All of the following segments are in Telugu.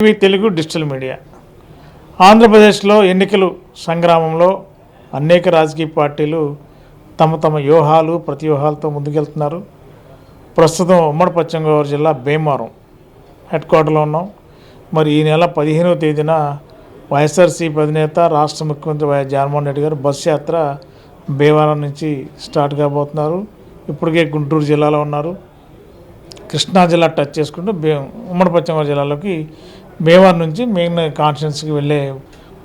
TV Telugu digital media. ఆంధ్రప్రదేశ్లో ఎన్నికలు సంగ్రామంలో అనేక రాజకీయ పార్టీలు తమ తమ వ్యూహాలు ప్రతివ్యూహాలతో ముందుకెళ్తున్నారు. ప్రస్తుతం ఉమ్మడి పశ్చిమ గోదావరి జిల్లా భీమవరం హెడ్ క్వార్టర్లో ఉన్నాం. మరి ఈ నెల పదిహేనవ తేదీన వైఎస్ఆర్సీపీ అధినేత రాష్ట్ర ముఖ్యమంత్రి వైఎస్ జగన్మోహన్ రెడ్డి గారు బస్సు యాత్ర భీమవరం నుంచి స్టార్ట్ కాబోతున్నారు. ఇప్పటికే గుంటూరు జిల్లాలో ఉన్నారు. కృష్ణా జిల్లా టచ్ చేసుకుంటూ ఉమ్మడి పశ్చిమ గోదావరి జిల్లాలోకి భీమవరం నుంచి మెయిన్ కాన్స్టిట్యున్సీకి వెళ్ళే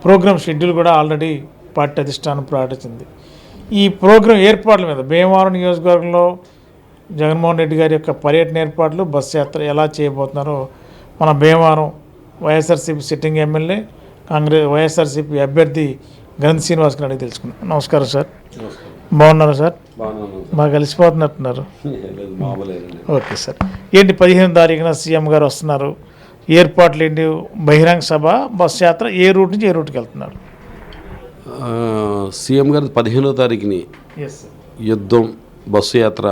ప్రోగ్రామ్ షెడ్యూల్ కూడా ఆల్రెడీ పార్టీ అధిష్టానం ప్రకటించింది ఈ ప్రోగ్రాం ఏర్పాట్ల మీద భీమవరం నియోజకవర్గంలో జగన్మోహన్ రెడ్డి గారి యొక్క పర్యటన ఏర్పాట్లు బస్సు యాత్ర ఎలా చేయబోతున్నారో మన Bhimavaram YSRCP sitting MLA Congress YSRCP అభ్యర్థి గణేష్ శ్రీనివాస్ గారిని అడిగి తెలుసుకున్నాం నమస్కారం సార్. బాగున్నారా సార్? బాగా కలిసిపోతున్నట్టున్నారు. Okay sir. ఏంటి పదిహేను తారీఖున సీఎం గారు వస్తున్నారు. ఏర్పాట్లు ఏంటి? బహిరంగ సభ బస్ యాత్ర ఏ రూట్ నుంచి ఏ రూట్కి వెళ్తున్నారు? సీఎం గారు పదిహేనో తారీఖుని యుద్ధం బస్సు యాత్ర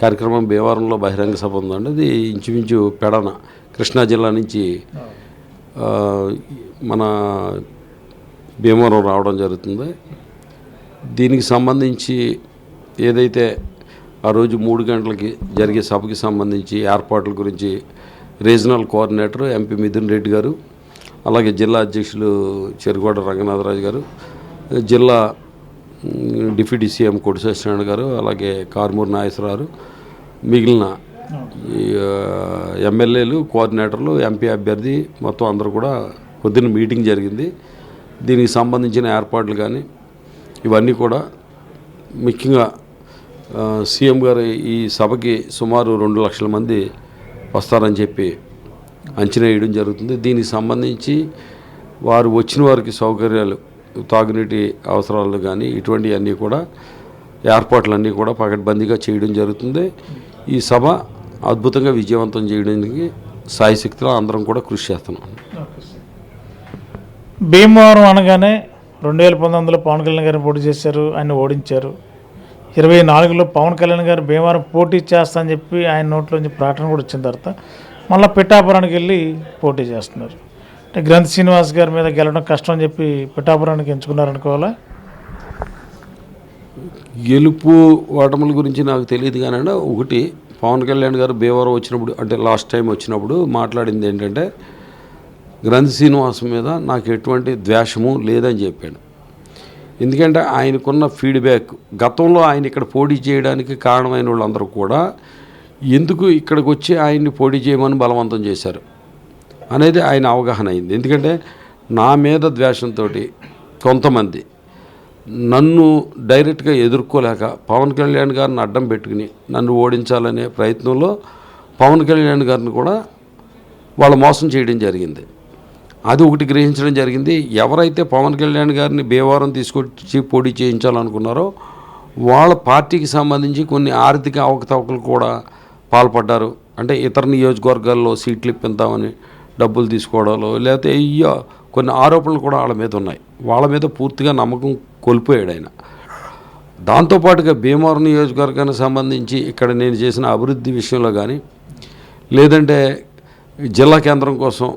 కార్యక్రమం భీమవరంలో బహిరంగ సభ ఉందండి. అది ఇంచుమించు పెడన కృష్ణా జిల్లా నుంచి మన భీమవరం రావడం జరుగుతుంది. దీనికి సంబంధించి ఏదైతే ఆ రోజు మూడు గంటలకి జరిగే సభకి సంబంధించి ఏర్పాట్ల గురించి regional coordinator MP Mithun Reddy garu అలాగే జిల్లా అధ్యక్షులు చెరుగోడ రంగనాథరాజు గారు జిల్లా డిప్యూటీ సీఎం కొడి గారు అలాగే కారుమూరి నాగేశ్వరరావు మిగిలిన ఎమ్మెల్యేలు కోఆర్డినేటర్లు ఎంపీ అభ్యర్థి మొత్తం అందరూ కూడా పొద్దున్న మీటింగ్ జరిగింది. దీనికి సంబంధించిన ఏర్పాట్లు కానీ ఇవన్నీ కూడా ముఖ్యంగా సీఎం గారు ఈ సభకి సుమారు రెండు లక్షల మంది వస్తారని చెప్పి అంచనా వేయడం జరుగుతుంది. దీనికి సంబంధించి వారు వచ్చిన వారికి సౌకర్యాలు తాగునీటి అవసరాలు కానీ ఇటువంటివన్నీ కూడా ఏర్పాట్లన్నీ కూడా పకడ్బందీగా చేయడం జరుగుతుంది. ఈ సభ అద్భుతంగా విజయవంతం చేయడానికి సాయశక్తిలో అందరం కూడా కృషి చేస్తున్నాం. భీమవరం అనగానే రెండు వేల పంతొమ్మిదిలో పవన్ కళ్యాణ్ గారిని పోటీ చేశారు ఆయన ఓడించారు. ఇరవై నాలుగులో పవన్ కళ్యాణ్ గారు భీమవరం పోటీ చేస్తా అని చెప్పి ఆయన నోట్లోంచి ప్రకటన కూడా వచ్చిన తర్వాత మళ్ళీ పిఠాపురానికి వెళ్ళి పోటీ చేస్తున్నారు. అంటే గ్రంథ శ్రీనివాస్ గారి మీద గెలవడం కష్టం అని చెప్పి పిఠాపురానికి ఎంచుకున్నారనుకోవాలా గెలుపు ఓటముల గురించి నాకు తెలియదు కానీ ఒకటి పవన్ కళ్యాణ్ గారు భీమవరం వచ్చినప్పుడు అంటే లాస్ట్ టైం వచ్చినప్పుడు మాట్లాడింది ఏంటంటే గ్రంథ శ్రీనివాసం మీద నాకు ఎటువంటి ద్వేషము లేదని చెప్పాడు. ఎందుకంటే ఆయనకున్న ఫీడ్బ్యాక్ గతంలో ఆయన ఇక్కడ పోటీ చేయడానికి కారణమైన వాళ్ళందరూ కూడా ఎందుకు ఇక్కడికి వచ్చి ఆయన్ని పోటీ చేయమని బలవంతం చేశారు అనేది ఆయన అవగాహన అయింది. ఎందుకంటే నా మీద ద్వేషంతో కొంతమంది నన్ను డైరెక్ట్గా ఎదుర్కోలేక పవన్ కళ్యాణ్ గారిని అడ్డం పెట్టుకుని నన్ను ఓడించాలనే ప్రయత్నంలో పవన్ కళ్యాణ్ గారిని కూడా వాళ్ళు మోసం చేయడం జరిగింది. అది ఒకటి గ్రహించడం జరిగింది. ఎవరైతే పవన్ కళ్యాణ్ గారిని భీమవరం తీసుకొచ్చి పోటీ చేయించాలనుకున్నారో వాళ్ళ పార్టీకి సంబంధించి కొన్ని ఆర్థిక అవకతవకలు కూడా పాల్పడ్డారు. అంటే ఇతర నియోజకవర్గాల్లో సీట్లు ఇప్పిద్దామని డబ్బులు తీసుకోవడాలు లేకపోతే అయ్యో కొన్ని ఆరోపణలు కూడా వాళ్ళ మీద ఉన్నాయి. వాళ్ళ మీద పూర్తిగా నమ్మకం కోల్పోయాడు ఆయన. దాంతోపాటుగా భీమవరం నియోజకవర్గానికి సంబంధించి ఇక్కడ నేను చేసిన అభివృద్ధి విషయంలో కానీ లేదంటే జిల్లా కేంద్రం కోసం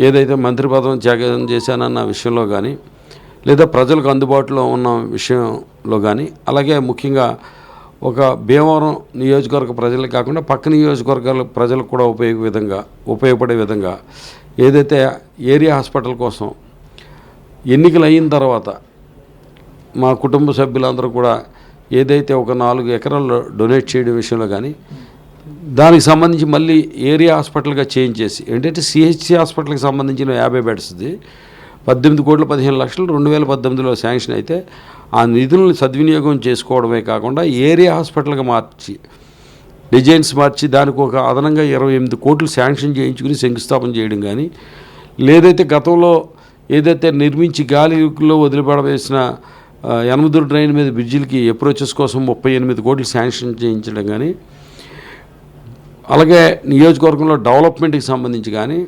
ఏదైతే మంత్రి పదవి త్యాగం చేశానన్న విషయంలో కానీ లేదా ప్రజలకు అందుబాటులో ఉన్న విషయంలో కానీ అలాగే ముఖ్యంగా ఒక భీమవరం నియోజకవర్గ ప్రజలకు కాకుండా పక్క నియోజకవర్గాల ప్రజలకు కూడా ఉపయోగ విధంగా ఉపయోగపడే విధంగా ఏదైతే ఏరియా హాస్పిటల్ కోసం ఎన్నికలు అయిన తర్వాత మా కుటుంబ సభ్యులందరూ కూడా ఏదైతే ఒక నాలుగు ఎకరాలు డొనేట్ చేయడం విషయంలో కానీ దానికి సంబంధించి మళ్ళీ ఏరియా హాస్పిటల్గా చేంజ్ చేసి ఏంటంటే సిహెచ్సి హాస్పిటల్కి సంబంధించిన యాభై బెడ్స్ది పద్దెనిమిది కోట్ల పదిహేను లక్షలు రెండు వేల పద్దెనిమిదిలో శాంక్షన్ అయితే ఆ నిధులను సద్వినియోగం చేసుకోవడమే కాకుండా ఏరియా హాస్పిటల్గా మార్చి డిజైన్స్ మార్చి దానికి ఒక అదనంగా ఇరవై ఎనిమిది కోట్లు శాంక్షన్ చేయించుకుని శంకుస్థాపన చేయడం కానీ లేదైతే గతంలో ఏదైతే నిర్మించి గాలిలో వదిలిపడవేసిన ఆ, డ్రైన్ మీద బ్రిడ్జిలకి అప్రోచెస్ కోసం ముప్పై ఎనిమిది కోట్లు శాంక్షన్ చేయించడం కానీ అలాగే నియోజకవర్గంలో డెవలప్మెంట్కి సంబంధించి కానీ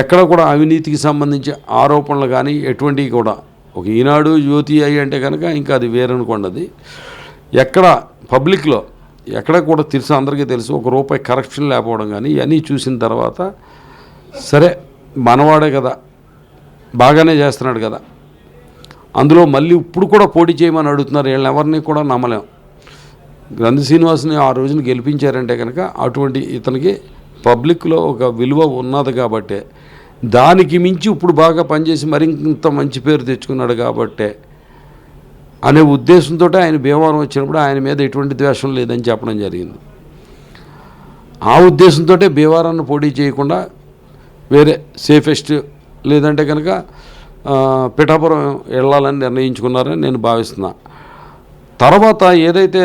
ఎక్కడ కూడా అవినీతికి సంబంధించి ఆరోపణలు కానీ ఎటువంటివి కూడా ఒక ఈనాడు జ్యోతి అయ్యి అంటే కనుక ఇంకా అది వేరనుకోండి ఎక్కడ పబ్లిక్లో ఎక్కడ కూడా తెలుసు అందరికీ తెలుసు ఒక రూపాయి కరెక్షన్ లేకపోవడం కానీ ఇవన్నీ చూసిన తర్వాత సరే మనవాడే కదా బాగానే చేస్తున్నాడు కదా అందులో మళ్ళీ ఇప్పుడు కూడా పోటీ చేయమని అడుగుతున్నారు వీళ్ళని ఎవరిని కూడా నమ్మలేం. గ్రంథ శ్రీనివాసుని ఆ రోజున గెలిపించారంటే కనుక అటువంటి ఇతనికి పబ్లిక్లో ఒక విలువ ఉన్నది కాబట్టే దానికి మించి ఇప్పుడు బాగా పనిచేసి మరింత మంచి పేరు తెచ్చుకున్నాడు కాబట్టే అనే ఉద్దేశంతో ఆయన భీమవరం వచ్చినప్పుడు ఆయన మీద ఎటువంటి ద్వేషం లేదని చెప్పడం జరిగింది. ఆ ఉద్దేశంతో భీమవరాన్ని పోటీ చేయకుండా వేరే సేఫెస్ట్ లేదంటే కనుక పిఠాపురం వెళ్ళాలని నిర్ణయించుకున్నారని నేను భావిస్తున్నా. తర్వాత ఏదైతే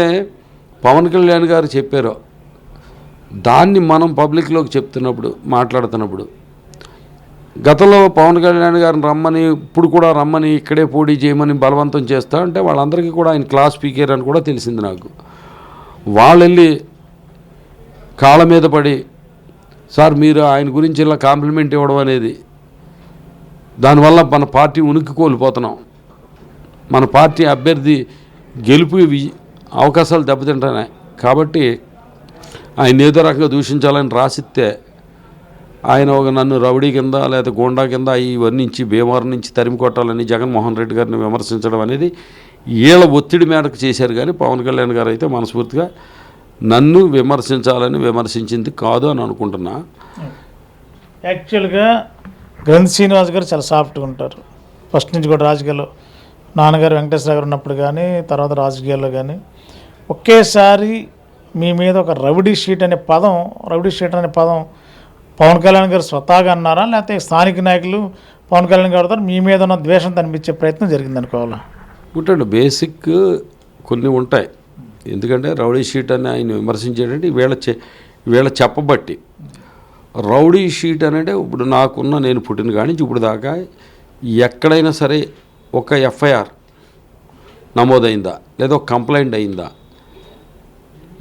పవన్ కళ్యాణ్ గారు చెప్పారో. దాన్ని మనం పబ్లిక్లోకి చెప్తున్నప్పుడు మాట్లాడుతున్నప్పుడు. గతంలో పవన్ కళ్యాణ్ గారిని రమ్మని ఇప్పుడు కూడా రమ్మని ఇక్కడే పోటీ చేయమని బలవంతం చేస్తా అంటే వాళ్ళందరికీ కూడా ఆయన క్లాస్ స్పీకర్ అని కూడా తెలిసింది నాకు. వాళ్ళు వెళ్ళి కాళ్ళ మీద పడి సార్ మీరు ఆయన గురించి ఇలా కాంప్లిమెంట్ ఇవ్వడం అనేది దానివల్ల మన పార్టీ ఉనికి కోల్పోతున్నాం. మన పార్టీ అభ్యర్థి గెలుపు అవకాశాలు దెబ్బతింటున్నాయి కాబట్టి ఆయన ఏదో రకంగా దూషించాలని రాసిస్తే ఆయన ఒక నన్ను రౌడీ కింద లేదా గోండా కింద ఇవన్నీ నుంచి భీమవరం నుంచి తరిమి కొట్టాలని జగన్మోహన్ రెడ్డి గారిని విమర్శించడం అనేది వీళ్ళ ఒత్తిడి మేరకు చేశారు. కానీ పవన్ కళ్యాణ్ గారు అయితే మనస్ఫూర్తిగా నన్ను విమర్శించాలని విమర్శించింది కాదు అని అనుకుంటున్నా. యాక్చువల్గా గ్రంథ్ శ్రీనివాస్ గారు చాలా సాఫ్ట్గా ఉంటారు. ఫస్ట్ నుంచి కూడా రాజకీయాల్లో నాన్నగారు వెంకటేశ్వర గారు ఉన్నప్పుడు కానీ తర్వాత రాజకీయాల్లో కానీ ఒకేసారి మీ మీద ఒక రౌడీ షీట్ అనే పదం రౌడీ షీట్ అనే పదం పవన్ కళ్యాణ్ గారు స్వతహాగా అన్నారా? లేకపోతే స్థానిక నాయకులు పవన్ కళ్యాణ్ గారు మీ మీద ఉన్న ద్వేషం కనిపించే ప్రయత్నం జరిగింది అనుకోవాలా? ఉంటాడు బేసిక్ కొన్ని ఉంటాయి. ఎందుకంటే రౌడీ షీట్ అని ఆయన విమర్శించేటంటే వీళ్ళ చె వీళ్ళ చెప్పబట్టి. రౌడీ షీట్ అనంటే ఇప్పుడు నాకున్న నేను పుట్టిన కాడి నుంచి ఇప్పుడు దాకా ఎక్కడైనా సరే ఒక ఎఫ్ఐఆర్ నమోదైందా? లేదా ఒక కంప్లైంట్ అయిందా?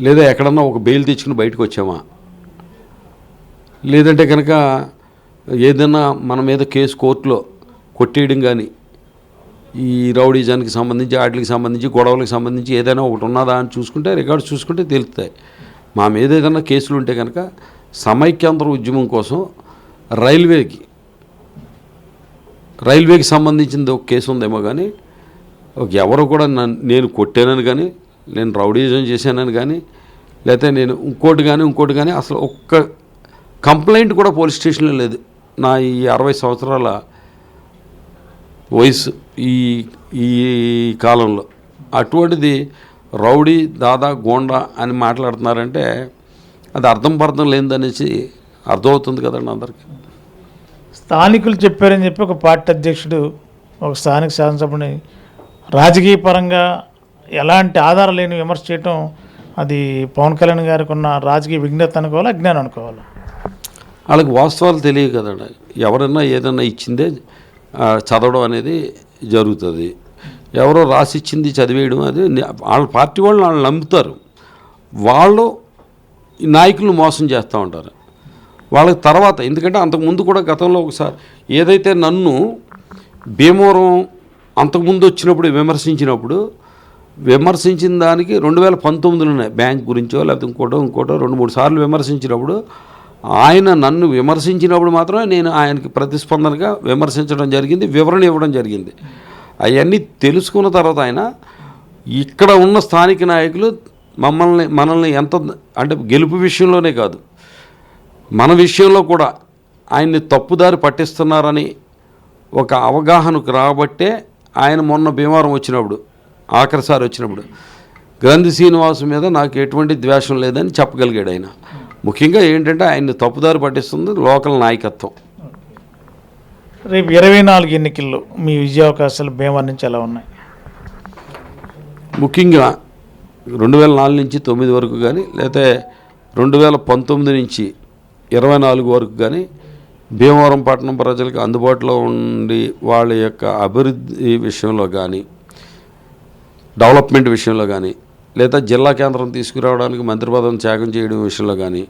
లేదా ఎక్కడన్నా ఒక బెయిల్ తెచ్చుకుని బయటకు వచ్చామా? లేదంటే కనుక ఏదైనా మన మీద కేసు కోర్టులో కొట్టేయడం కానీ ఈ రౌడీజానికి సంబంధించి వాటికి సంబంధించి గొడవలకు సంబంధించి ఏదైనా ఒకటి ఉన్నదా అని చూసుకుంటే రికార్డ్స్ చూసుకుంటే తెలుస్తాయి. మా మీద ఏదైనా కేసులు ఉంటే కనుక సమైక్యాంధ్ర ఉద్యమం కోసం రైల్వేకి రైల్వేకి సంబంధించింది ఒక కేసు ఉందేమో కానీ ఒక ఎవరు కూడా నన్ను నేను కొట్టానని కానీ నేను రౌడీజం చేశానని కానీ లేకపోతే నేను ఇంకోటి కానీ ఇంకోటి కానీ అసలు ఒక్క కంప్లైంట్ కూడా పోలీస్ స్టేషన్లో లేదు. నా ఈ అరవై సంవత్సరాల వయసు ఈ ఈ కాలంలో. అటువంటిది రౌడీ దాదా గోండా అని మాట్లాడుతున్నారంటే అది అర్థం పర్థం లేనిదనేసి అర్థమవుతుంది కదండి అందరికీ. స్థానికులు చెప్పారని చెప్పి ఒక పార్టీ అధ్యక్షుడు ఒక స్థానిక శాసనసభని రాజకీయ పరంగా ఎలాంటి ఆధారం లేని విమర్శ చేయటం అది పవన్ కళ్యాణ్ గారికి ఉన్న రాజకీయ విజ్ఞత అనుకోవాలి అజ్ఞానం అనుకోవాలి? వాళ్ళకి వాస్తవాలు తెలియదు కదండి. ఎవరైనా ఏదైనా ఇచ్చిందే చదవడం అనేది జరుగుతుంది. ఎవరో రాసిచ్చింది చదివేయడం అది వాళ్ళ పార్టీ వాళ్ళు వాళ్ళు నమ్ముతారు. వాళ్ళు నాయకులు నాయకులను మోసం చేస్తూ ఉంటారు. వాళ్ళకి తర్వాత ఎందుకంటే అంతకుముందు కూడా గతంలో ఒకసారి ఏదైతే నన్ను భీమవరం అంతకుముందు వచ్చినప్పుడు విమర్శించినప్పుడు విమర్శించిన దానికి రెండు వేల పంతొమ్మిదిలోనే బ్యాంక్ గురించో లేకపోతే ఇంకోటో ఇంకోటో రెండు మూడు సార్లు విమర్శించినప్పుడు ఆయన నన్ను విమర్శించినప్పుడు మాత్రమే నేను ఆయనకి ప్రతిస్పందనగా విమర్శించడం జరిగింది వివరణ ఇవ్వడం జరిగింది. అవన్నీ తెలుసుకున్న తర్వాత ఆయన ఇక్కడ ఉన్న స్థానిక నాయకులు మమ్మల్ని మనల్ని ఎంత అంటే గెలుపు విషయంలోనే కాదు మన విషయంలో కూడా ఆయన్ని తప్పుదారి పట్టిస్తున్నారని ఒక అవగాహనకు రాబట్టే ఆయన మొన్న భీమవరం వచ్చినప్పుడు ఆఖరిసారి వచ్చినప్పుడు గ్రంథి శ్రీనివాసు మీద నాకు ఎటువంటి ద్వేషం లేదని చెప్పగలిగాడు ఆయన. ముఖ్యంగా ఏంటంటే ఆయన్ని తప్పుదారి పట్టిస్తుంది లోకల్ నాయకత్వం. రేపు ఇరవై నాలుగు ఎన్నికల్లో మీ విజయావకాశాలు భీమవరం నుంచి ఎలా ఉన్నాయి? ముఖ్యంగా రెండు వేల నాలుగు నుంచి తొమ్మిది వరకు కానీ లేకపోతే రెండు వేల పంతొమ్మిది నుంచి ఇరవై నాలుగు వరకు కానీ భీమవరం పట్టణం ప్రజలకు అందుబాటులో ఉండి వాళ్ళ యొక్క అభివృద్ధి విషయంలో కానీ డెవలప్మెంట్ విషయంలో కానీ లేదా జిల్లా కేంద్రం తీసుకురావడానికి మంత్రి పదవిని త్యాగం చేయడం విషయంలో కానీ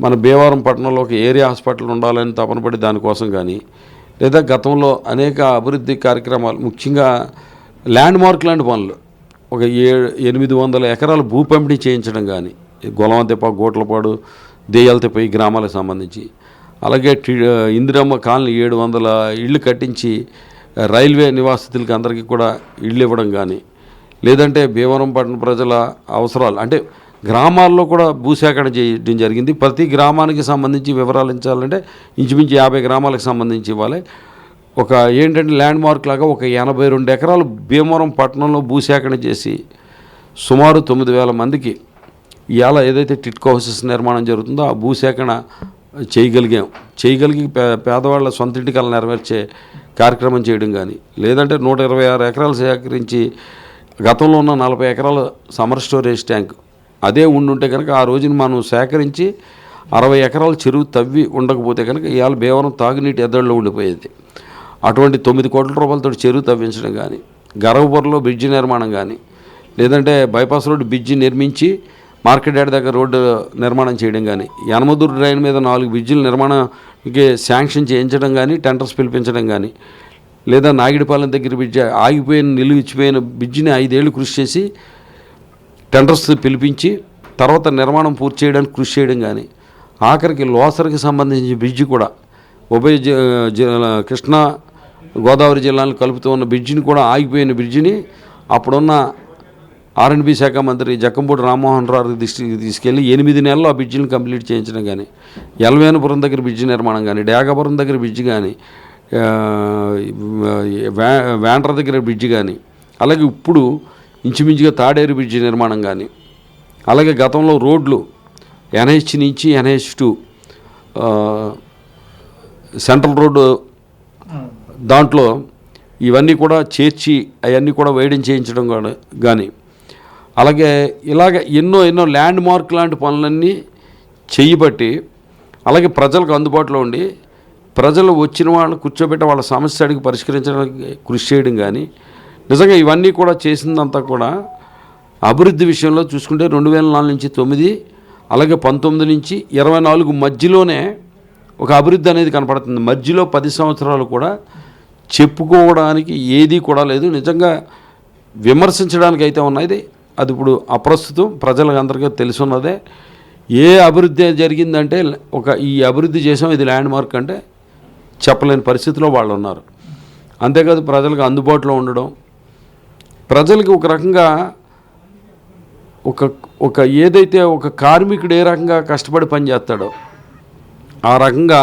మన భీమవరం పట్టణంలో ఒక ఏరియా హాస్పిటల్ ఉండాలని తపనపడి దానికోసం కానీ లేదా గతంలో అనేక అభివృద్ధి కార్యక్రమాలు ముఖ్యంగా ల్యాండ్ మార్క్ లాంటి పనులు ఒక ఏ ఎనిమిది వందల ఎకరాల భూ పంపిణీ చేయించడం కానీ గొలవంతెప్ప గోట్లపాడు దేయాలతెప్ప గ్రామాలకు సంబంధించి. అలాగే ఇందిరమ్మ కాలనీ ఏడు వందల ఇళ్ళు కట్టించి రైల్వే నివాసితులకి అందరికీ కూడా ఇళ్ళు ఇవ్వడం కానీ లేదంటే భీమవరం పట్టణ ప్రజల అవసరాలు అంటే గ్రామాల్లో కూడా భూసేకరణ చేయడం జరిగింది. ప్రతి గ్రామానికి సంబంధించి వివరాలు ఇచ్చాలంటే ఇంచుమించు యాభై గ్రామాలకు సంబంధించి ఇవ్వాలి. ఒక ఏంటంటే ల్యాండ్ మార్క్ లాగా ఒక ఎనభై రెండు ఎకరాలు భీమవరం పట్టణంలో భూసేకరణ చేసి సుమారు తొమ్మిది వేల మందికి ఇవాళ ఏదైతే టిట్కో హౌసెస్ నిర్మాణం జరుగుతుందో ఆ భూసేకరణ చేయగలిగాం. చేయగలిగి పేదవాళ్ళ సొంత ఇంటికల్లా నెరవేర్చే కార్యక్రమం చేయడం కానీ లేదంటే నూట ఇరవై ఆరు ఎకరాలు సేకరించి గతంలో ఉన్న నలభై ఎకరాలు సమర్ స్టోరేజ్ ట్యాంక్ అదే ఉండుంటే కనుక ఆ రోజున మనం సేకరించి అరవై ఎకరాలు చెరువు తవ్వి ఉండకపోతే కనుక ఇవాళ భీమవరం తాగునీటి ఎద్దడిలో ఉండిపోయేది. అటువంటి తొమ్మిది కోట్ల రూపాయలతో చెరువు తవ్వించడం కానీ గరవపురంలో బ్రిడ్జి నిర్మాణం కానీ లేదంటే బైపాస్ రోడ్డు బ్రిడ్జి నిర్మించి మార్కెట్ యార్డ్ దగ్గర రోడ్డు నిర్మాణం చేయడం కానీ యనమదూరు డ్రైన్ మీద నాలుగు బ్రిడ్జిల నిర్మాణానికి శాంక్షన్ చేయించడం కానీ టెండర్స్ పిలిపించడం కానీ లేదా నాగిడిపాలెం దగ్గర బ్రిడ్జి ఆగిపోయిన నిలువిచ్చిపోయిన బ్రిడ్జిని ఐదేళ్ళు కృషి చేసి టెండర్స్ పిలిపించి తర్వాత నిర్మాణం పూర్తి చేయడానికి కృషి చేయడం కానీ ఆఖరికి లోసరికి సంబంధించిన బ్రిడ్జి కూడా ఉభయ జి- జిల్లా కృష్ణా గోదావరి జిల్లాలను కలుపుతూ ఉన్న బ్రిడ్జిని కూడా ఆగిపోయిన బ్రిడ్జిని అప్పుడున్న ఆర్ఎండ్బి శాఖ మంత్రి జక్కంపూడి రామ్మోహన్ రావు దృష్టికి తీసుకెళ్ళి ఎనిమిది నెలలు ఆ బ్రిడ్జిని కంప్లీట్ చేయించడం కానీ ఎల్వేనపురం దగ్గర బ్రిడ్జి నిర్మాణం కానీ డేగాపురం దగ్గర బ్రిడ్జి కానీ వ్యా- వ్యాండ్ర దగ్గర బ్రిడ్జి కానీ అలాగే ఇప్పుడు ఇంచుమించుగా తాడేరు బ్రిడ్జి నిర్మాణం కానీ అలాగే గతంలో రోడ్లు ఎన్హెచ్ నుంచి ఎన్హెచ్ టు సెంట్రల్ రోడ్డు దాంట్లో ఇవన్నీ కూడా చేర్చి అవన్నీ కూడా వేయడం చేయించడం కానీ అలాగే ఇలాగ ఎన్నో ఎన్నో ల్యాండ్ మార్క్ లాంటి పనులన్నీ చేయబట్టి అలాగే ప్రజలకు అందుబాటులో ఉండి ప్రజలు వచ్చిన వాళ్ళని కూర్చోబెట్టి వాళ్ళ సమస్య అడిగి పరిష్కరించడానికి కృషి చేయడం కానీ నిజంగా ఇవన్నీ కూడా చేసిందంతా కూడా అభివృద్ధి విషయంలో చూసుకుంటే రెండు వేల నాలుగు నుంచి తొమ్మిది అలాగే పంతొమ్మిది నుంచి ఇరవై నాలుగు మధ్యలోనే ఒక అభివృద్ధి అనేది కనపడుతుంది. మధ్యలో పది సంవత్సరాలు కూడా చెప్పుకోవడానికి ఏదీ కూడా లేదు. నిజంగా విమర్శించడానికి అయితే ఉన్నది అది ఇప్పుడు అప్రస్తుతం ప్రజలందరికీ తెలుసున్నదే. ఏ అభివృద్ధి జరిగిందంటే ఒక ఈ అభివృద్ధి చేసాం ఇది ల్యాండ్ మార్క్ అంటే చెప్పలేని పరిస్థితిలో వాళ్ళు ఉన్నారు అంతేకాదు ప్రజలకు అందుబాటులో ఉండడం. ప్రజలకు ఒక రకంగా ఒక ఒక ఏదైతే ఒక కార్మికుడు ఏ రకంగా కష్టపడి పనిచేస్తాడో ఆ రకంగా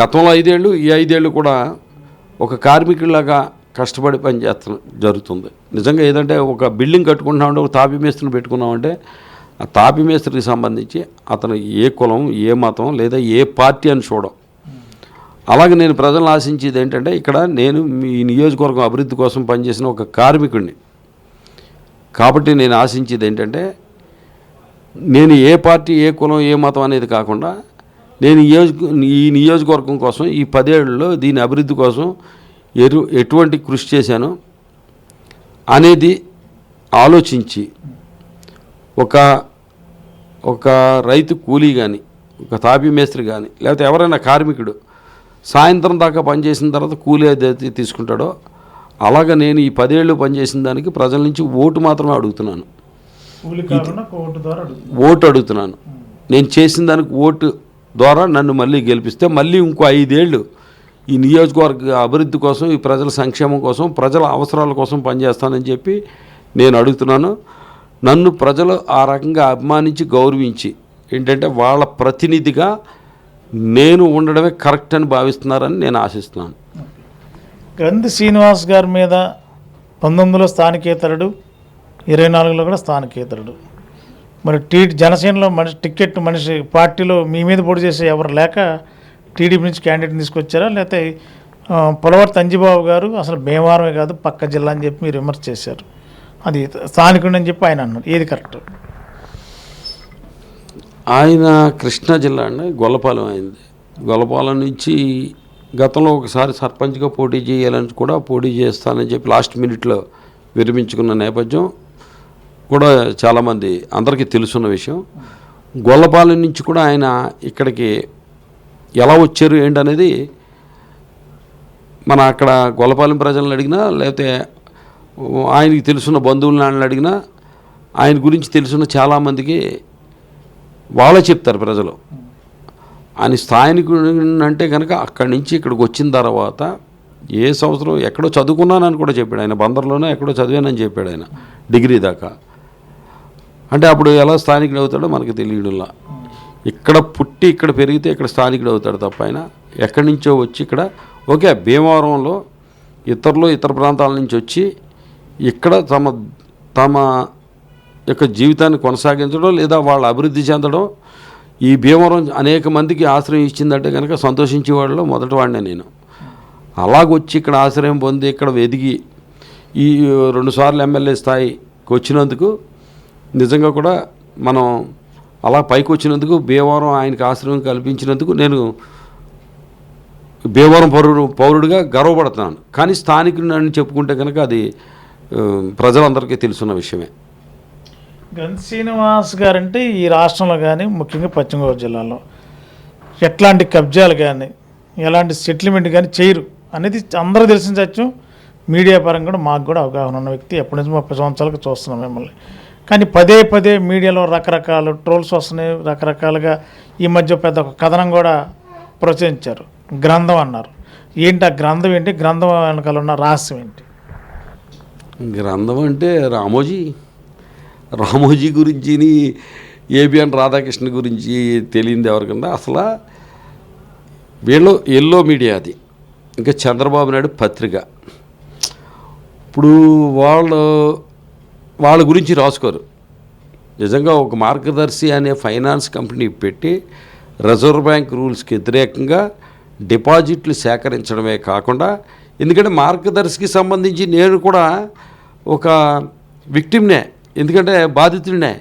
గతంలో ఐదేళ్ళు ఈ ఐదేళ్ళు కూడా ఒక కార్మికుడిలాగా కష్టపడి పని చేస్తాం జరుగుతుంది. నిజంగా ఏదంటే ఒక బిల్డింగ్ కట్టుకుంటున్నామంటే ఒక తాపి మేస్త్రిని పెట్టుకున్నామంటే ఆ తాపి మేస్త్రికి సంబంధించి అతను ఏ కులం ఏ మతం లేదా ఏ పార్టీ అని చూడం. అలాగే నేను ప్రజలను ఆశించేది ఏంటంటే ఇక్కడ నేను మీ నియోజకవర్గం అభివృద్ధి కోసం పనిచేసిన ఒక కార్మికుడిని కాబట్టి నేను ఆశించేది ఏంటంటే నేను ఏ పార్టీ ఏ కులం ఏ మతం అనేది కాకుండా నేను నియోజక ఈ నియోజకవర్గం కోసం ఈ పదేళ్ళలో దీని అభివృద్ధి కోసం ఎరు ఎటువంటి కృషి చేశాను అనేది ఆలోచించి ఒక ఒక రైతు కూలీ కానీ ఒక తాపీ మేస్త్రి కానీ లేకపోతే ఎవరైనా కార్మికుడు సాయంత్రం దాకా పనిచేసిన తర్వాత కూలీ ఏదైతే తీసుకుంటాడో అలాగ నేను ఈ పదేళ్ళు పనిచేసిన దానికి ప్రజల నుంచి ఓటు మాత్రమే అడుగుతున్నాను. ఓటు అడుగుతున్నాను. నేను చేసిన దానికి ఓటు ద్వారా నన్ను మళ్ళీ గెలిపిస్తే మళ్ళీ ఇంకో ఐదేళ్ళు ఈ నియోజకవర్గ అభివృద్ధి కోసం ఈ ప్రజల సంక్షేమం కోసం ప్రజల అవసరాల కోసం పనిచేస్తానని చెప్పి నేను అడుగుతున్నాను. నన్ను ప్రజలు ఆ రకంగా అభిమానించి గౌరవించి ఏంటంటే వాళ్ళ ప్రతినిధిగా నేను ఉండడమే కరెక్ట్ అని భావిస్తున్నారని నేను ఆశిస్తున్నాను. గ్రంథి శ్రీనివాస్ గారి మీద పంతొమ్మిదిలో స్థానికేతరుడు ఇరవై నాలుగులో కూడా స్థానికేతరుడు. మరి టీ జనసేనలో మనిషి టికెట్ మనిషి పార్టీలో మీ మీద పొడి చేసే ఎవరు లేక టీడీపీ నుంచి క్యాండిడేట్ తీసుకొచ్చారా? లేకపోతే పొలవర్ తంజిబాబు గారు అసలు భీమవరమే కాదు పక్క జిల్లా అని చెప్పి మీరు విమర్శ చేశారు. అది స్థానికుడు అని చెప్పి ఆయన అన్నారు ఏది కరెక్ట్? ఆయన కృష్ణా జిల్లా అండి గొల్లపాలెం అయింది. గొల్లపాలెం నుంచి గతంలో ఒకసారి సర్పంచ్గా పోటీ చేయాలని కూడా పోటీ చేస్తానని చెప్పి లాస్ట్ మినిట్లో విరమించుకున్న నేపథ్యం కూడా చాలామంది అందరికీ తెలుసున్న విషయం. గొల్లపాలెం నుంచి కూడా ఆయన ఇక్కడికి ఎలా వచ్చారు ఏంటనేది మన అక్కడ గొల్లపాలెం ప్రజలను అడిగినా లేకపోతే ఆయనకి తెలుసున్న బంధువులను అడిగినా ఆయన గురించి తెలుసున్న చాలామందికి వాళ్ళే చెప్తారు ప్రజలు. ఆయన స్థానికుడు అంటే కనుక అక్కడి నుంచి ఇక్కడికి వచ్చిన తర్వాత ఏ సంవత్సరం ఎక్కడో చదువుకున్నానని కూడా చెప్పాడు ఆయన. బందర్లోనే ఎక్కడో చదివానని చెప్పాడు ఆయన డిగ్రీ దాకా. అంటే అప్పుడు ఎలా స్థానికుడు అవుతాడో మనకు తెలియడంలా. ఇక్కడ పుట్టి ఇక్కడ పెరిగితే ఇక్కడ స్థానికుడు అవుతాడు తప్ప ఆయన ఎక్కడి నుంచో వచ్చి ఇక్కడ ఓకే భీమవరంలో ఇతరులు ఇతర ప్రాంతాల నుంచి వచ్చి ఇక్కడ తమ తమ యొక్క జీవితాన్ని కొనసాగించడం లేదా వాళ్ళ అభివృద్ధి చెందడం ఈ భీమవరం అనేక మందికి ఆశ్రయం ఇచ్చిందంటే కనుక సంతోషించే వాళ్ళలో మొదటి వాడినే నేను. అలాగొచ్చి ఇక్కడ ఆశ్రయం పొంది ఇక్కడ వెదిగి ఈ రెండుసార్లు ఎమ్మెల్యే స్థాయికి వచ్చినందుకు నిజంగా కూడా మనం అలా పైకి వచ్చినందుకు భీమవరం ఆయనకి ఆశ్రయం కల్పించినందుకు నేను భీమవరం పౌరుడు పౌరుడిగా గర్వపడుతున్నాను. కానీ స్థానికుడు అని చెప్పుకుంటే కనుక అది ప్రజలందరికీ తెలుసున్న విషయమే. గంధ శ్రీనివాస్ గారంటే ఈ రాష్ట్రంలో కానీ ముఖ్యంగా పశ్చిమ గోదావరి జిల్లాలో ఎట్లాంటి కబ్జాలు కానీ ఎలాంటి సెటిల్మెంట్ కానీ చేయరు అనేది అందరూ తెలిసిన సత్యం మీడియా పరంగా కూడా మాకు కూడా అవగాహన ఉన్న వ్యక్తి ఎప్పటి నుంచి ముప్పై సంవత్సరాలకు చూస్తున్నాం మిమ్మల్ని. కానీ పదే పదే మీడియాలో రకరకాల ట్రోల్స్ వస్తున్నాయి రకరకాలుగా ఈ మధ్య పెద్ద ఒక కథనం కూడా ప్రోత్సహించారు గ్రంథం అన్నారు. ఏంటి ఆ గ్రంథం ఏంటి? గ్రంథం వెనకాల ఉన్న రహస్యం ఏంటి? గ్రంథం అంటే రామోజీ. రామోజీ గురించి ఏబిఎన్ రాధాకృష్ణ గురించి తెలియంది ఎవరికన్నా అసలు వీళ్ళు ఎల్లో మీడియా అది. ఇంకా చంద్రబాబు నాయుడు పత్రిక. ఇప్పుడు వాళ్ళు వాళ్ళ గురించి రాసుకోరు. నిజంగా ఒక మార్గదర్శి అనే ఫైనాన్స్ కంపెనీ పెట్టి రిజర్వ్ బ్యాంక్ రూల్స్కి వ్యతిరేకంగా డిపాజిట్లు సేకరించడమే కాకుండా ఎందుకంటే మార్గదర్శికి సంబంధించి నేను కూడా ఒక విక్టిమ్నే ఎందుకంటే బాధితుడినే.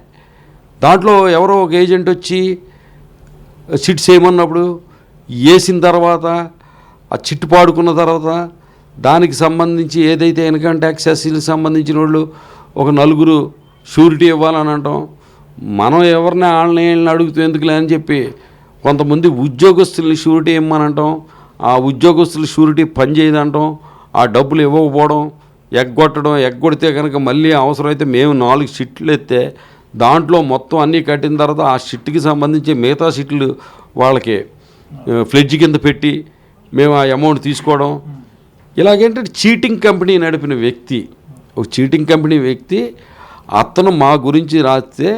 దాంట్లో ఎవరో ఒక ఏజెంట్ వచ్చి చిట్ చేయమన్నప్పుడు వేసిన తర్వాత ఆ చిట్టు పాడుకున్న తర్వాత దానికి సంబంధించి ఏదైతే ఇన్కమ్ ట్యాక్స్ ఎస్సీలకు సంబంధించిన వాళ్ళు ఒక నలుగురు షూరిటీ ఇవ్వాలని అంటాం. మనం ఎవరిని వాళ్ళని వీళ్ళని అడుగుతూ ఎందుకులే అని చెప్పి కొంతమంది ఉద్యోగస్తుల్ని షూరిటీ ఇమ్మని అంటాం. ఆ ఉద్యోగస్తులు షూరిటీ పనిచేయదంటాం ఆ డబ్బులు ఇవ్వకపోవడం ఎగ్గొట్టడం ఎగ్గొడితే కనుక మళ్ళీ అవసరమైతే మేము నాలుగు షిట్లు ఎత్తే దాంట్లో మొత్తం అన్నీ కట్టిన తర్వాత ఆ షిట్కి సంబంధించి మిగతా షిట్లు వాళ్ళకి ఫ్లెడ్జ్ కింద పెట్టి మేము ఆ అమౌంట్ తీసుకోవడం. ఇలాగేంటంటే చీటింగ్ కంపెనీ నడిపిన వ్యక్తి ఒక చీటింగ్ కంపెనీ వ్యక్తి అతను మా గురించి రాస్తే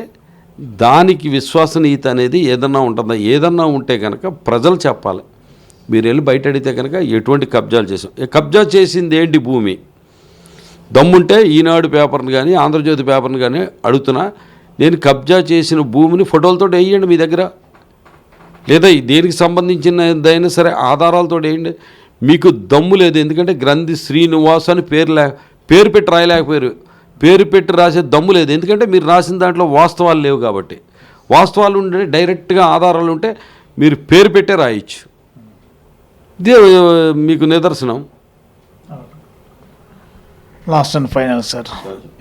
దానికి విశ్వసనీయత అనేది ఏదన్నా ఉంటుందా? ఏదన్నా ఉంటే కనుక ప్రజలు చెప్పాలి. మీరు వెళ్ళి బయట అడిగితే కనుక ఎటువంటి కబ్జాలు చేసాం కబ్జా చేసింది ఏంటి భూమి? దమ్ముంటే ఈనాడు పేపర్ని కానీ ఆంధ్రజ్యోతి పేపర్ని కానీ అడుగుతున్నా నేను కబ్జా చేసిన భూమిని ఫోటోలతో వేయండి మీ దగ్గర. లేదా దేనికి సంబంధించినదైనా సరే ఆధారాలతో వేయండి. మీకు దమ్ము లేదు. ఎందుకంటే గ్రంథి శ్రీనివాస్ అని పేరు లే పేరు పెట్టి రాయలేకపోయారు. పేరు పెట్టి రాసే దమ్ము లేదు. ఎందుకంటే మీరు రాసిన దాంట్లో వాస్తవాలు లేవు కాబట్టి. వాస్తవాలు ఉంటే డైరెక్ట్గా ఆధారాలు ఉంటే మీరు పేరు పెట్టే రాయొచ్చు. ఇదే మీకు నిదర్శనం. Last and final sir.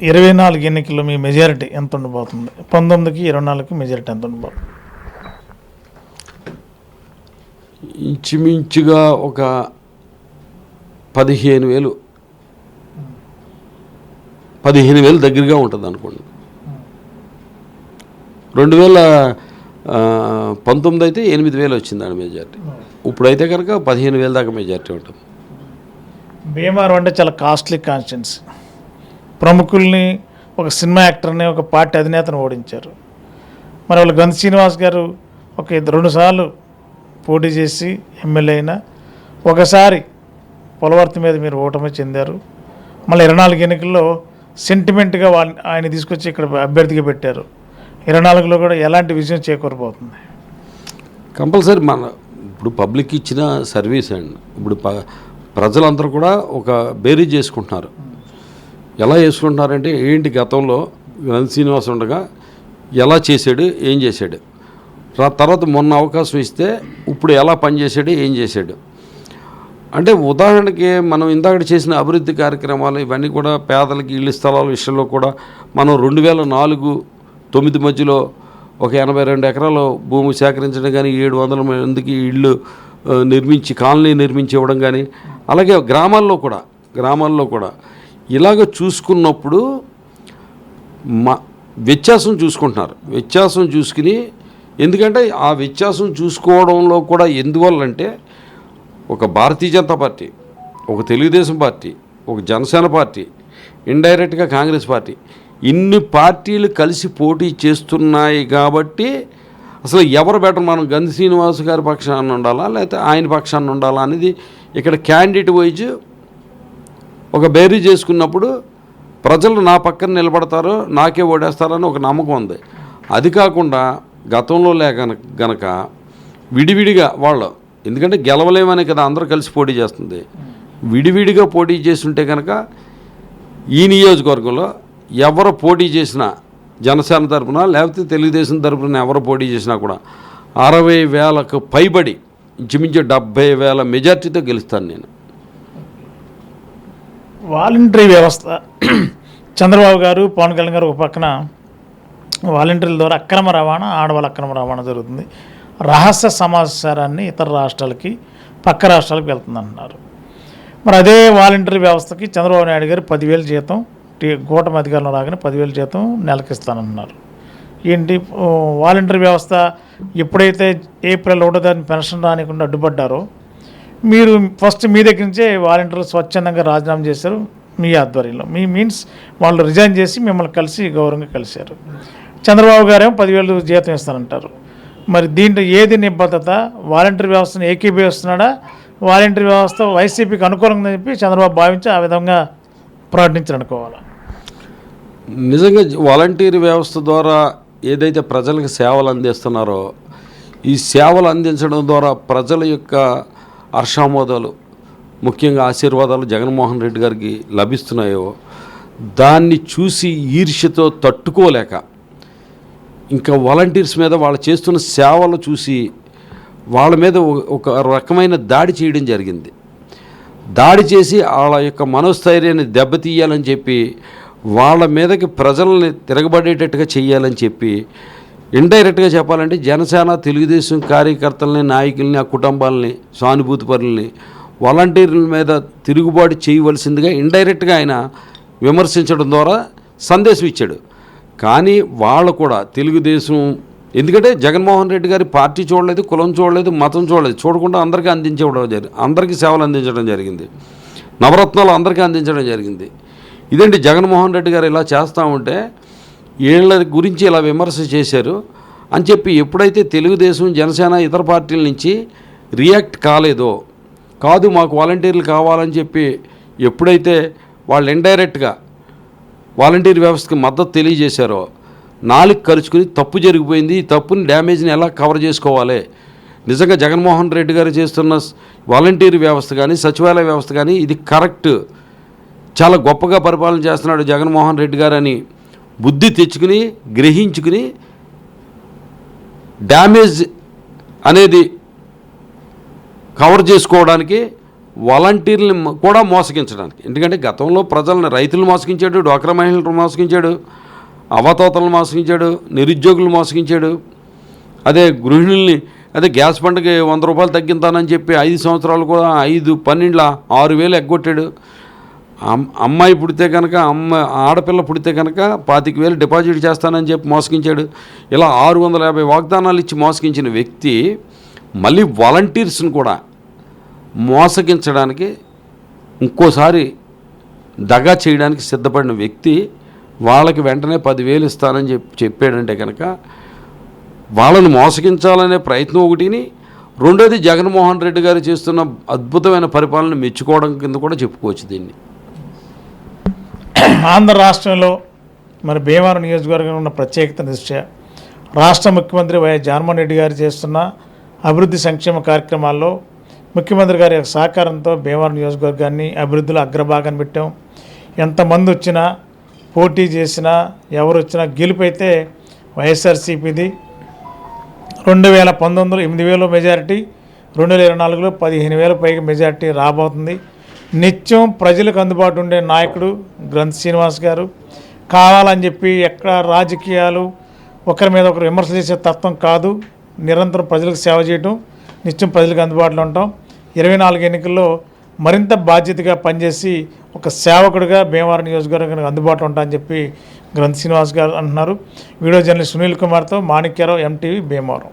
ఇరవై నాలుగు ఎన్నికల్లో మీ మెజారిటీ ఎంత ఉండబోతుంది? పంతొమ్మిదికి ఇరవై నాలుగుకి మెజారిటీ ఎంత ఉండబోతుంది? ఇంచుమించుగా ఒక పదిహేను వేలు. పదిహేను వేలు దగ్గరగా ఉంటుంది అనుకోండి. రెండు వేల పంతొమ్మిది అయితే ఎనిమిది వేలు వచ్చిందండి మెజార్టీ. ఇప్పుడైతే కనుక పదిహేను వేల దాకా మెజార్టీ ఉంటుంది. భీమవరం అంటే చాలా కాస్ట్లీ కాన్స్టిట్యున్సీ. ప్రముఖుల్ని ఒక సినిమా యాక్టర్ని ఒక పార్టీ అధినేతను ఓడించారు. మరి వాళ్ళు గంధ శ్రీనివాస్ గారు ఒక ఇద్దరు రెండు సార్లు పోటీ చేసి ఎమ్మెల్యే అయినా ఒకసారి పొలవర్తి మీద మీరు ఓటమి చెందారు. మళ్ళీ ఇరవై నాలుగు ఎన్నికల్లో సెంటిమెంట్గా వాళ్ళని ఆయన తీసుకొచ్చి ఇక్కడ అభ్యర్థిగా పెట్టారు. ఇరవై నాలుగులో కూడా ఎలాంటి విజయం చేకూరబోతుంది? కంపల్సరీ మన ఇప్పుడు పబ్లిక్ ఇచ్చిన సర్వీస్ అండి ఇప్పుడు ప ప్రజలందరూ కూడా ఒక బేరీ చేసుకుంటున్నారు. ఎలా చేసుకుంటున్నారంటే ఏంటి గతంలో గ్రంథ శ్రీనివాస్ ఉండగా ఎలా చేశాడు ఏం చేశాడు? తర్వాత మొన్న అవకాశం ఇస్తే ఇప్పుడు ఎలా పనిచేశాడు ఏం చేశాడు? అంటే ఉదాహరణకి మనం ఇందాక చేసిన అభివృద్ధి కార్యక్రమాలు ఇవన్నీ కూడా పేదలకి ఇళ్ళ స్థలాల విషయంలో కూడా మనం రెండు వేల నాలుగు తొమ్మిది మధ్యలో ఒక ఎనభై రెండు ఎకరాల భూమి సేకరించడం కానీ ఏడు వందల మందికి ఇళ్ళు నిర్మించి కాలనీ నిర్మించి ఇవ్వడం కానీ అలాగే గ్రామాల్లో కూడా గ్రామాల్లో కూడా ఇలాగ చూసుకున్నప్పుడు మా వ్యత్యాసం చూసుకుంటున్నారు. వ్యత్యాసం చూసుకుని ఎందుకంటే ఆ వ్యత్యాసం చూసుకోవడంలో కూడా ఎందువల్లంటే ఒక భారతీయ జనతా పార్టీ ఒక తెలుగుదేశం పార్టీ ఒక జనసేన పార్టీ ఇండైరెక్ట్గా కాంగ్రెస్ పార్టీ ఇన్ని పార్టీలు కలిసి పోటీ చేస్తున్నాయి కాబట్టి అసలు ఎవరు బెటర్ మనం గంధి శ్రీనివాస్ గారి పక్షాన్ని ఉండాలా లేకపోతే ఆయన పక్షాన్ని ఉండాలా అనేది ఇక్కడ క్యాండిడేట్ వైజ్ ఒక బేరీ చేసుకున్నప్పుడు ప్రజలు నా పక్కన నిలబడతారు నాకే ఓడేస్తారని ఒక నమ్మకం ఉంది. అది కాకుండా గతంలో లేక గనక విడివిడిగా వాళ్ళు ఎందుకంటే గెలవలేమనే కదా అందరూ కలిసి పోటీ చేస్తుంది. విడివిడిగా పోటీ చేస్తుంటే కనుక ఈ నియోజకవర్గంలో ఎవరు పోటీ చేసినా జనసేన తరపున లేకపోతే తెలుగుదేశం తరపున ఎవరు పోటీ చేసినా కూడా అరవై వేలకు పైబడి ఇంచుమించు డెబ్బై వేల మెజార్టీతో గెలుస్తాను నేను. వాలంటరీ వ్యవస్థ చంద్రబాబు గారు పవన్ కళ్యాణ్ గారు ఒక పక్కన వాలంటీర్ల ద్వారా అక్రమ రవాణా ఆడవాళ్ళ అక్రమ రవాణా జరుగుతుంది. రహస్య సమాచారాన్ని ఇతర రాష్ట్రాలకి పక్క రాష్ట్రాలకు వెళ్తుందంటున్నారు. మరి అదే వాలంటరీ వ్యవస్థకి చంద్రబాబు నాయుడు గారు పదివేలు జీతం టీ- కూటమి అధికారంలో రాగానే పదివేలు జీతం నెలకిస్తానంటున్నారు ఏంటి? ఓ, వాలంటరీ వ్యవస్థ ఎప్పుడైతే ఏప్రిల్ ఒకటో తారీఖు పెన్షన్ రానికుండా అడ్డుపడ్డారో మీరు ఫస్ట్ మీ దగ్గర నుంచే వాలంటీర్లు స్వచ్ఛందంగా రాజీనామా చేశారు మీ ఆధ్వర్యంలో. మీ మీన్స్ వాళ్ళు రిజైన్ చేసి మిమ్మల్ని కలిసి గౌరవంగా కలిశారు. చంద్రబాబు గారేమో పదివేలు జీతం ఇస్తానంటారు. మరి దీంట్లో ఏది నిబద్ధత? వాలంటీర్ వ్యవస్థను ఏకీభవిస్తున్నాడా? వాలంటీర్ వ్యవస్థ వైసీపీకి అనుకూలంగా చెప్పి చంద్రబాబు భావించి ఆ విధంగా ప్రకటించాలనుకోవాలి నిజంగా వాలంటీర్ వ్యవస్థ ద్వారా ఏదైతే ప్రజలకు సేవలు అందిస్తున్నారో ఈ సేవలు అందించడం ద్వారా ప్రజల యొక్క హర్షామోదాలు ముఖ్యంగా ఆశీర్వాదాలు జగన్మోహన్ రెడ్డి గారికి లభిస్తున్నాయో దాన్ని చూసి ఈర్ష్యతో తట్టుకోలేక ఇంకా వాలంటీర్స్ మీద వాళ్ళు చేస్తున్న సేవలు చూసి వాళ్ళ మీద ఒక- రకమైన దాడి చేయడం జరిగింది. దాడి చేసి వాళ్ళ యొక్క మనోస్థైర్యాన్ని దెబ్బతీయాలని చెప్పి వాళ్ళ మీదకి ప్రజల్ని తిరగబడేటట్టుగా చేయాలని చెప్పి ఇండైరెక్ట్గా చెప్పాలంటే జనసేన తెలుగుదేశం కార్యకర్తల్ని నాయకుల్ని ఆ కుటుంబాలని సానుభూతి పరుల్ని వాలంటీర్ల మీద తిరుగుబాటు చేయవలసిందిగా ఇండైరెక్ట్గా ఆయన విమర్శించడం ద్వారా సందేశం ఇచ్చాడు. కానీ వాళ్ళు కూడా తెలుగుదేశం ఎందుకంటే జగన్మోహన్ రెడ్డి గారి పార్టీ చూడలేదు కులం చూడలేదు మతం చూడలేదు చూడకుండా అందరికీ అందించడం జరిగింది అందరికీ సేవలు అందించడం జరిగింది నవరత్నాలు అందరికీ అందించడం జరిగింది. ఇదండి జగన్మోహన్ రెడ్డి గారు ఇలా చేస్తూ ఉంటే వీళ్ళ గురించి ఇలా విమర్శ చేశారు అని చెప్పి ఎప్పుడైతే తెలుగుదేశం జనసేన ఇతర పార్టీల నుంచి రియాక్ట్ కాలేదో కాదు మాకు వాలంటీర్లు కావాలని చెప్పి ఎప్పుడైతే వాళ్ళు ఇండైరెక్ట్గా వాలంటీర్ వ్యవస్థకి మద్దతు తెలియజేశారో నాలుగు ఖర్చుకుని తప్పు జరిగిపోయింది ఈ తప్పుని డ్యామేజ్ని ఎలా కవర్ చేసుకోవాలి? నిజంగా జగన్మోహన్ రెడ్డి గారు చేస్తున్న వాలంటీర్ వ్యవస్థ కానీ సచివాలయ వ్యవస్థ కానీ ఇది కరెక్ట్? చాలా గొప్పగా పరిపాలన చేస్తున్నాడు జగన్మోహన్ రెడ్డి గారు అని బుద్ధి తెచ్చుకుని గ్రహించుకుని డ్యామేజ్ అనేది కవర్ చేసుకోవడానికి వాలంటీర్ని కూడా మోసగించడానికి. ఎందుకంటే గతంలో ప్రజలను రైతులు మోసగించాడు డ్వాక్రా మహిళలు మోసగించాడు అవతోతలను మోసగించాడు నిరుద్యోగులు మోసగించాడు. అదే గృహిణుల్ని అదే గ్యాస్ పంటకి వంద రూపాయలు తగ్గింతానని చెప్పి ఐదు సంవత్సరాలు కూడా ఐదు పన్నెండుల ఆరు వేలు ఎగ్గొట్టాడు. అమ్- అమ్మాయి పుడితే కనుక అమ్మ ఆడపిల్ల పుడితే కనుక పాతిక వేలు డిపాజిట్ చేస్తానని చెప్పి మోసగించాడు. ఇలా ఆరు వందల యాభై వాగ్దానాలు ఇచ్చి మోసగించిన వ్యక్తి మళ్ళీ వాలంటీర్స్ని కూడా మోసగించడానికి ఇంకోసారి దగా చేయడానికి సిద్ధపడిన వ్యక్తి వాళ్ళకి వెంటనే పదివేలు ఇస్తానని చెప్పి చెప్పాడంటే కనుక వాళ్ళని మోసగించాలనే ప్రయత్నం ఒకటిని రెండోది జగన్మోహన్ రెడ్డి గారు చేస్తున్న అద్భుతమైన పరిపాలన మెచ్చుకోవడం కింద కూడా చెప్పుకోవచ్చు దీన్ని. ఆంధ్ర రాష్ట్రంలో మరి భీమవరం నియోజకవర్గంలో ఉన్న ప్రత్యేకత దృష్ట్యా రాష్ట్ర ముఖ్యమంత్రి వైఎస్ జగన్మోహన్ రెడ్డి గారు చేస్తున్న అభివృద్ధి సంక్షేమ కార్యక్రమాల్లో ముఖ్యమంత్రి గారి యొక్క సహకారంతో భీమవరం నియోజకవర్గాన్ని అభివృద్ధిలో అగ్రభాగాన్ని పెట్టాం. ఎంతమంది వచ్చినా పోటీ చేసినా ఎవరు వచ్చినా గెలుపైతే అయితే వైఎస్ఆర్సీపీది. రెండు వేల పంతొమ్మిదిలో ఎనిమిది వేలు మెజారిటీ రెండు వేల ఇరవై నాలుగులో పదిహేను వేల పైగా మెజారిటీ రాబోతుంది. నిత్యం ప్రజలకు అందుబాటు ఉండే నాయకుడు గ్రంథ్ శ్రీనివాస్ గారు. కావాలని చెప్పి ఎక్కడ రాజకీయాలు ఒకరి మీద ఒకరు విమర్శ చేసే తత్వం కాదు. నిరంతరం ప్రజలకు సేవ చేయటం నిత్యం ప్రజలకు అందుబాటులో ఉంటాం ఇరవై నాలుగు ఎన్నికల్లో మరింత బాధ్యతగా పనిచేసి ఒక సేవకుడిగా భీమవరం నియోజకవర్గానికి అందుబాటులో ఉంటా అని చెప్పి గ్రంథ శ్రీనివాస్ గారు అంటున్నారు. వీడియో జర్నలిస్ట్ సునీల్ కుమార్తో మాణిక్యరావు ఎంటీవీ భీమవరం.